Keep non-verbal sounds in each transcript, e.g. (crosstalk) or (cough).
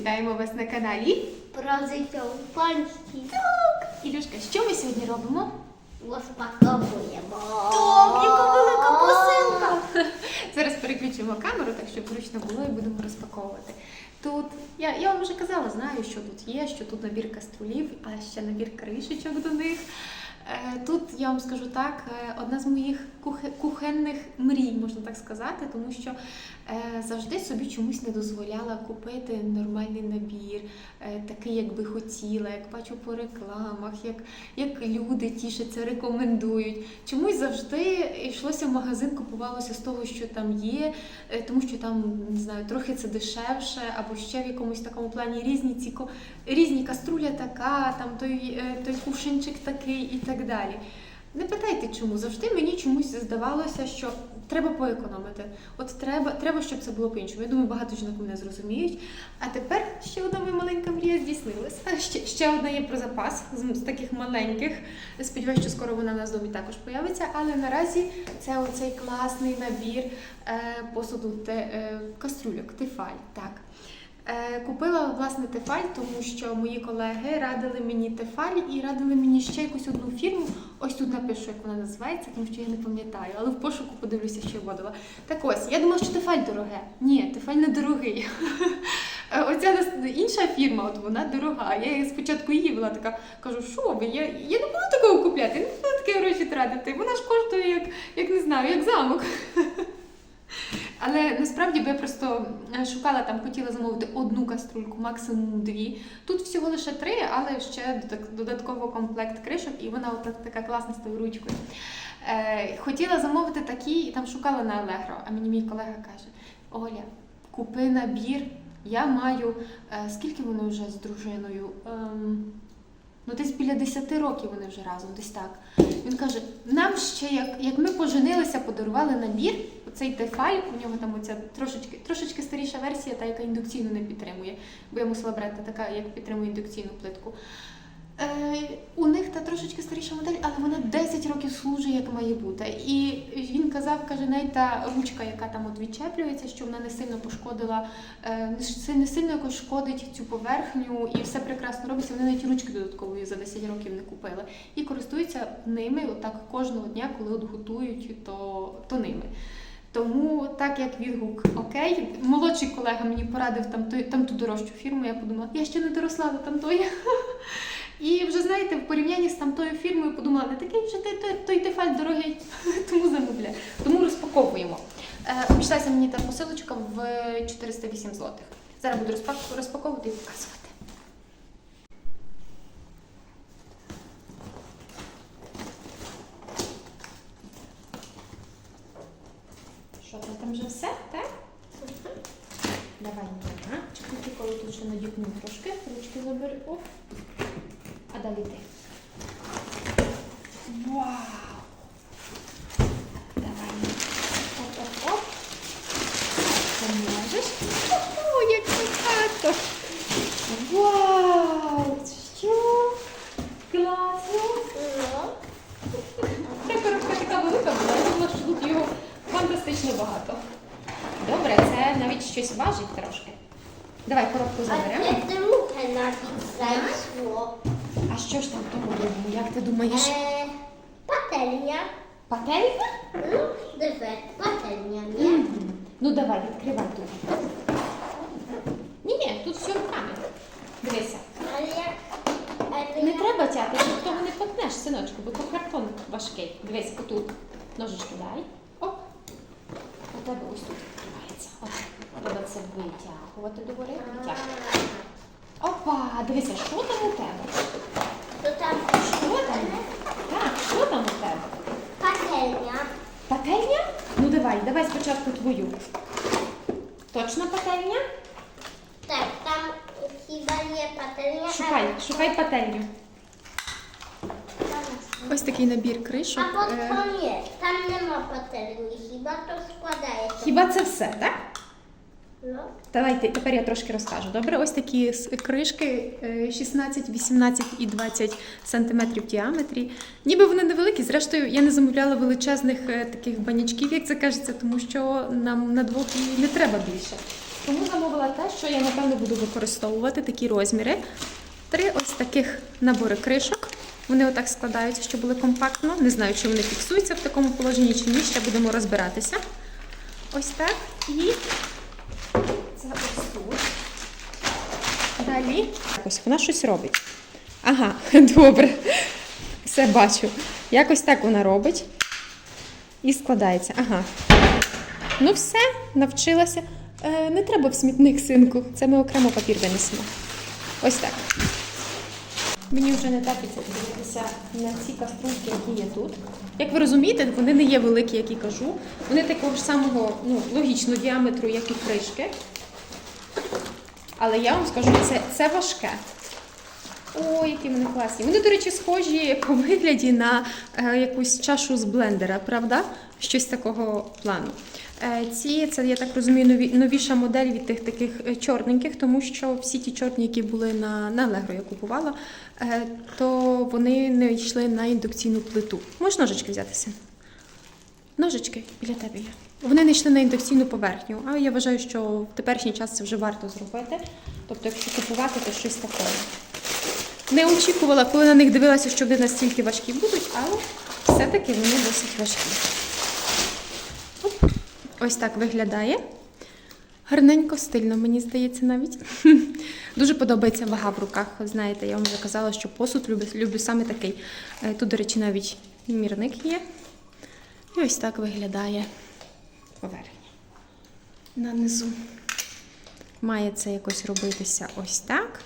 Вітаємо вас на каналі. Життя в панській Ілюшка, що ми сьогодні робимо? розпаковуємо. Так, яка велика посилка! Зараз переключимо камеру, так щоб зручно було і будемо розпаковувати. Тут я, я вам вже казала, знаю, що тут є, що тут набір каструлів, а ще набір кришечок до них. Е, Тут я вам скажу так, е, одна з моїх кухе- кухенних мрій, можна так сказати, тому що е, завжди собі чомусь не дозволяла купити нормальний набір, такий, як би хотіла, як бачу по рекламах, як, як люди тішаться, рекомендують. Чомусь завжди йшлося в магазин, купувалося з того, що там є, тому що там не знаю, трохи це дешевше, або ще в якомусь такому плані різні ці різні каструля така, там той, той кувшинчик такий і так далі. Не питайте чому, завжди мені чомусь здавалося, що треба поекономити. От треба, треба, щоб це було по-іншому. Я думаю, багато жінок мене зрозуміють. А тепер ще одна моя маленька мрія здійснилася. Ще, ще одна є про запас з, з таких маленьких. Сподіваюся, що скоро вона в нас домі також появиться. Але наразі це оцей класний набір е, посуду те, е, кастрюльок, тефаль. Так. Е, Купила власне тефаль, тому що мої колеги радили мені тефаль і радили мені ще якусь одну фірму. Ось тут напишу, як вона називається, тому що я не пам'ятаю, але в пошуку подивлюся, що вводила. Так ось, я думала, що тефаль дороге. Ні, тефаль не дорогий. (laughs) Е, Оця інша фірма, от вона дорога. Я спочатку її була така, кажу, що ви, я, я не буду такого купляти, я не буду такі гроші тратити. Вона ж коштує як, як не знаю, як замок. (laughs) Але насправді би я просто е, шукала там, хотіла замовити одну каструльку, максимум дві. Тут всього лише три, але ще додат- додатково комплект кришок, і вона от така класна з тою ручкою. Е, хотіла замовити такі, і там шукала на Allegro, а мені мій колега каже: Оля, купи набір. Я маю е, скільки вони вже з дружиною? Ем, ну, десь біля 10 років вони вже разом, десь так. Він каже: нам ще як, як ми поженилися, подарували набір, оцей тефаль, у нього там оця трошечки, трошечки старіша версія, та яка індукційну не підтримує, бо я мусила брати така, як підтримує індукційну плитку. Е, у них та трошечки старіша модель, але вона 10 років служить, як має бути. І він казав, каже, навіть та ручка, яка там от відчеплюється, що вона не сильно пошкодила, е, не сильно якось шкодить цю поверхню, і все прекрасно робиться. Вони навіть ручки додаткової за 10 років не купили. І користуються ними отак кожного дня, коли от готують, то, то ними. Тому так як відгук окей, молодший колега мені порадив там, той, там ту дорожчу фірму, я подумала, я ще не доросла до тамтої. І вже знаєте, в порівнянні з тамтою фірмою подумала, не такий вже той, той, той тефаль дорогий, (laughs) тому замовляю. Тому розпаковуємо. Е, обійшлася мені та посилочка в 408 злотих. Зараз буду розпаковувати і показувати. Що там, там вже все, так? Давай я. Чекай, коли тут ще надіпну трошки, ручки забери. Далі ти. Вау! Давай. Оп-оп-оп. Поможеш. О, як багато. Вау! Що? Класно! Ця коробка така велика була, я думала, що тут його фантастично багато. Добре, це навіть щось важить трошки. Давай коробку А заберемо. це друге навіть зайшло. Що ж там в тому другому? Як ти думаєш? Е, Пательня. Пательня? Ну, диви, пательня, ні? Мгм. Ну давай, відкривай тут. Ні, ні, тут все руками. Дивися. Але Не треба тяти, ти того не потнеш, синочку, бо то картон важкий. Дивись, отут. Ножички дай. Оп. У тебе ось тут відкривається. От. Треба це витягувати догори. Витягувати. Опа, дивися, що там у тебе? Там Що там? Так, що там у тебе? пательня. Пательня? Ну давай, давай спочатку твою. Точно пательня? Так, там хіба є пательня. Шукай, шукай пательню. Ось такий набір кришок. А Е, потім є. Там нема пательні, хіба то складається. Хіба це все, так? Давайте тепер я трошки розкажу. Добре, ось такі кришки е, 16, 18 і 20 сантиметрів в діаметрі. Ніби вони невеликі. Зрештою, я не замовляла величезних е, таких банячків, як це кажеться, тому що нам на двох не треба більше. Тому замовила те, що я напевно буду використовувати такі розміри. Три ось таких набори кришок. Вони отак складаються, щоб були компактно. Не знаю, чи вони фіксуються в такому положенні, чи ні. Ще будемо розбиратися. Ось так. І це ось тут. Далі. Ось вона щось робить. Ага, (laughs) добре. Все бачу. Якось так вона робить. І складається. Ага. Ну все, навчилася. Е, не треба в смітник, синку. Це ми окремо папір винесемо. Ось так. Мені вже не терпиться подивитися на ці каструльки, які є тут. Як ви розумієте, вони не є великі, як і кажу. Вони такого ж самого, ну, логічно, діаметру, як і кришки. Але я вам скажу, це, це важке. О, які вони класні. Вони, до речі, схожі по вигляді на е, якусь чашу з блендера, правда? Щось такого плану. Е, ці, це, я так розумію, нові, новіша модель від тих таких е, чорненьких, тому що всі ті чорні, які були на, на Allegro, я купувала, е, то вони не йшли на індукційну плиту. Можеш ножички взятися? Ножички біля тебе є. Вони не йшли на індукційну поверхню, а я вважаю, що в теперішній час це вже варто зробити. Тобто, якщо купувати, то щось таке. Не очікувала, коли на них дивилася, що вони настільки важкі будуть, але все-таки вони досить важкі. Оп. Ось так виглядає. Гарненько, стильно, мені здається, навіть. (laughs) Дуже подобається вага в руках. Знаєте, я вам вже казала, що посуд люблю, люблю саме такий. Е, Тут, до речі, навіть мірник є. І ось так виглядає поверхня. На низу. Має це якось робитися ось так.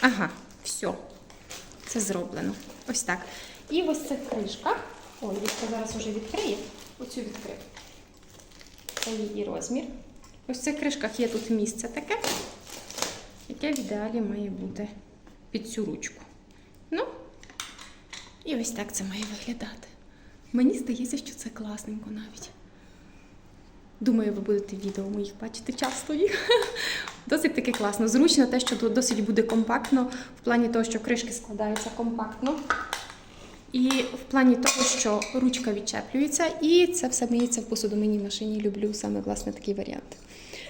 Ага, все. Це зроблено. Ось так. І ось ця кришка. Ой, Вітка зараз вже відкриє. Оцю відкрив. Це її розмір. Ось в цих кришках є тут місце таке, яке в ідеалі має бути під цю ручку. Ну, і ось так це має виглядати. Мені здається, що це класненько навіть. Думаю, ви будете відео моїх бачити часто їх. (laughs) Досить таки класно. Зручно те, що досить буде компактно, в плані того, що кришки складаються компактно. І в плані того, що ручка відчеплюється, і це все миється в посудомийній машині. Люблю саме власне такий варіант.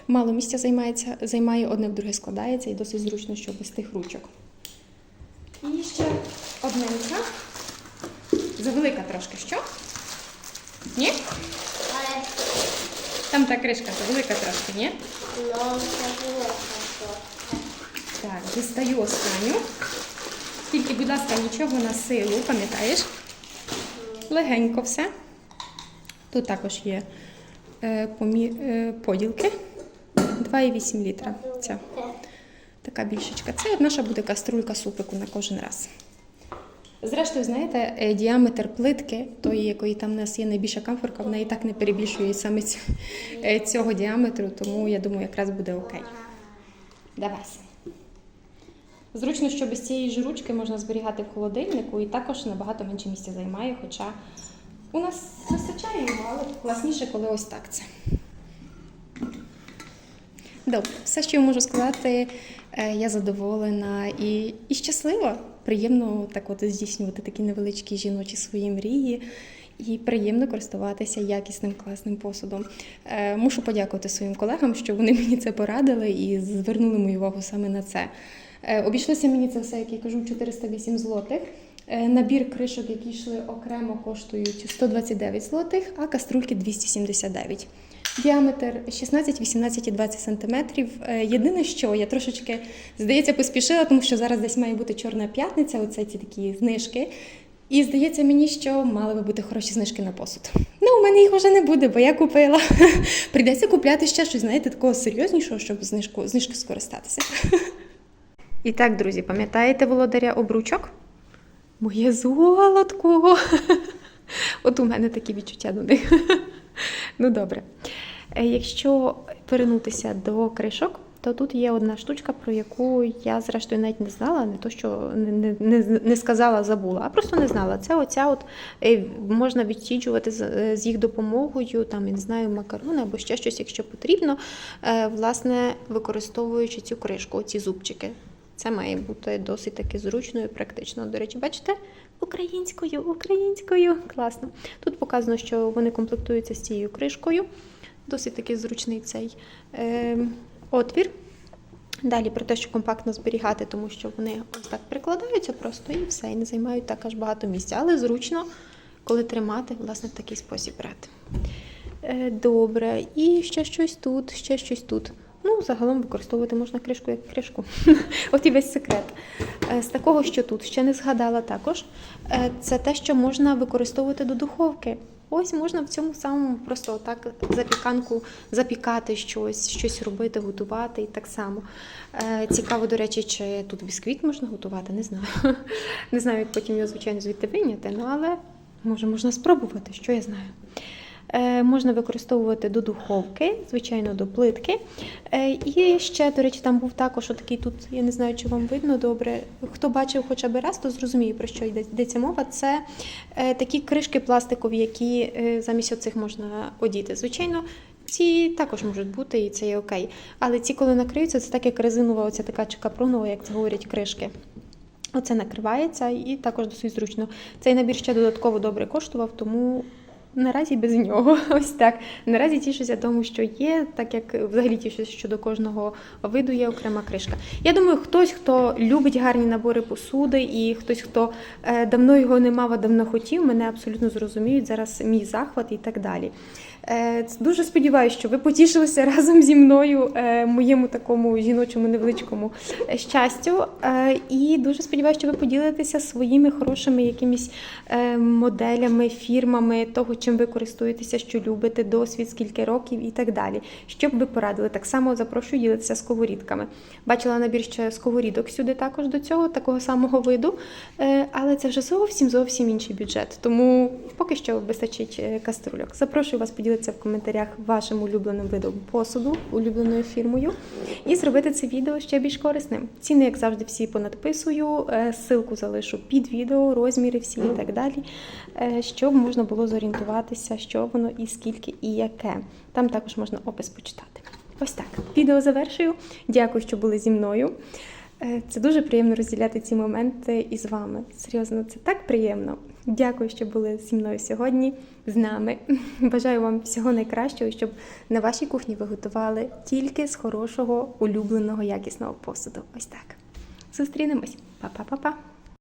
Мало місця займається, займає, одне в друге складається і досить зручно, що без тих ручок. І ще одненька. Завелика трошки, що? Ні? Там та кришка завелика трошки, ні? Так, дістаю останню. Тільки, будь ласка, нічого на силу, пам'ятаєш? Легенько все. Тут також є е, помі... е, поділки. 2,8 літра. Ця така більшечка. Це наша буде каструлька супику на кожен раз. Зрештою, знаєте, е, діаметр плитки, тої, якої там в нас є найбільша камфорка, вона і так не перебільшує саме е, цього діаметру, тому я думаю, якраз буде окей. Давай. Зручно, що без цієї ж ручки можна зберігати в холодильнику і також набагато менше місця займає, хоча у нас вистачає його, але класніше, коли ось так це. Добре, все, що я можу сказати, я задоволена і, і щаслива. Приємно так от здійснювати такі невеличкі жіночі свої мрії. І приємно користуватися якісним класним посудом. Е, мушу подякувати своїм колегам, що вони (laughs) мені це порадили і звернули мою увагу саме на це. Е, обійшлося мені це все, як я кажу, 408 злотих. Е, Набір кришок, які йшли окремо, коштують 129 злотих, а каструльки 279. Діаметр 16, 18 і 20 сантиметрів. Е, Єдине, що я трошечки, здається, поспішила, тому що зараз десь має бути чорна п'ятниця, оце ці такі знижки. І здається мені, що мали би бути хороші знижки на посуд. Ну, у мене їх вже не буде, бо я купила. (laughs) Прийдеться купляти ще щось, знаєте, такого серйознішого, щоб знижку, знижки скористатися. І так, друзі, пам'ятаєте володаря обручок? Моє золотко. (laughs) От у мене такі відчуття до них. (laughs) Ну добре. Е, Якщо вернутися до кришок, то тут є одна штучка, про яку я зрештою навіть не знала, не то, що не, не, не, сказала, забула, а просто не знала. Це оця от е, можна відсіджувати з, е, з їх допомогою, там, я не знаю, макарони або ще щось, якщо потрібно, власне, використовуючи цю кришку, ці зубчики. Це має бути досить таки зручно і практично. До речі, бачите, Українською, українською. Класно. Тут показано, що вони комплектуються з цією кришкою. Досить такий зручний цей е, отвір. Далі про те, що компактно зберігати, тому що вони ось так прикладаються просто і все, і не займають так аж багато місця. Але зручно, коли тримати, власне, в такий спосіб брати. Е, Добре, і ще щось тут, ще щось тут. Ну, загалом використовувати можна кришку як кришку. (laughs) От і весь секрет. Е, З такого, що тут ще не згадала також, е, це те, що можна використовувати до духовки. Ось можна в цьому самому просто так запіканку запікати щось, щось робити, готувати і так само. Е, Цікаво, до речі, чи тут бісквіт можна готувати, не знаю. (laughs) Не знаю, як потім його, звичайно, звідти вийняти, ну але може можна спробувати, що я знаю. Е, можна використовувати до духовки, звичайно, до плитки. Е, і ще, до речі, там був також отакий тут, я не знаю, чи вам видно добре. Хто бачив хоча б раз, то зрозуміє, про що йдеться мова. Це е, такі кришки пластикові, які замість оцих можна одіти. Звичайно. Ці також можуть бути, і це є окей. Але ці, коли накриються, це так як резинова, оця така чи капронова, як це говорять, кришки. Оце накривається і також досить зручно. Цей набір ще додатково добре коштував, тому наразі без нього. (laughs) Ось так. Наразі тішуся тому, що є, так як взагалі тішуся, що до кожного виду є окрема кришка. Я думаю, хтось, хто любить гарні набори посуди, і хтось, хто е, давно його не мав, а давно хотів, мене абсолютно зрозуміють. Зараз мій захват і так далі. Е, Дуже сподіваюся, що ви потішилися (laughs) разом зі мною е, моєму такому жіночому невеличкому щастю. І дуже сподіваюся, що ви поділитеся своїми хорошими якимись моделями, фірмами того, чим ви користуєтеся, що любите, досвід, скільки років і так далі. Що б ви порадили? Так само запрошую ділитися сковорідками. Бачила набір ще сковорідок сюди також до цього, такого самого виду, Е, але це вже зовсім зовсім інший бюджет. Тому поки що вистачить е, каструльок. Запрошую вас поділитися в коментарях вашим улюбленим видом посуду, улюбленою фірмою, і зробити це відео ще більш корисним. Ціни, як завжди, всі понадписую. е, Ссылку залишу під відео, розміри всі і так далі, щоб можна було зорієнтуватися, що воно і скільки і яке. Там також можна опис почитати. Ось так. Відео завершую. Дякую, що були зі мною. Е, Це дуже приємно розділяти ці моменти із вами. Серйозно, це так приємно. Дякую, що були зі мною сьогодні, з нами. (laughs) Бажаю вам всього найкращого, щоб на вашій кухні ви готували тільки з хорошого, улюбленого, якісного посуду. Ось так. Зустрінемось. Па-па-па-па.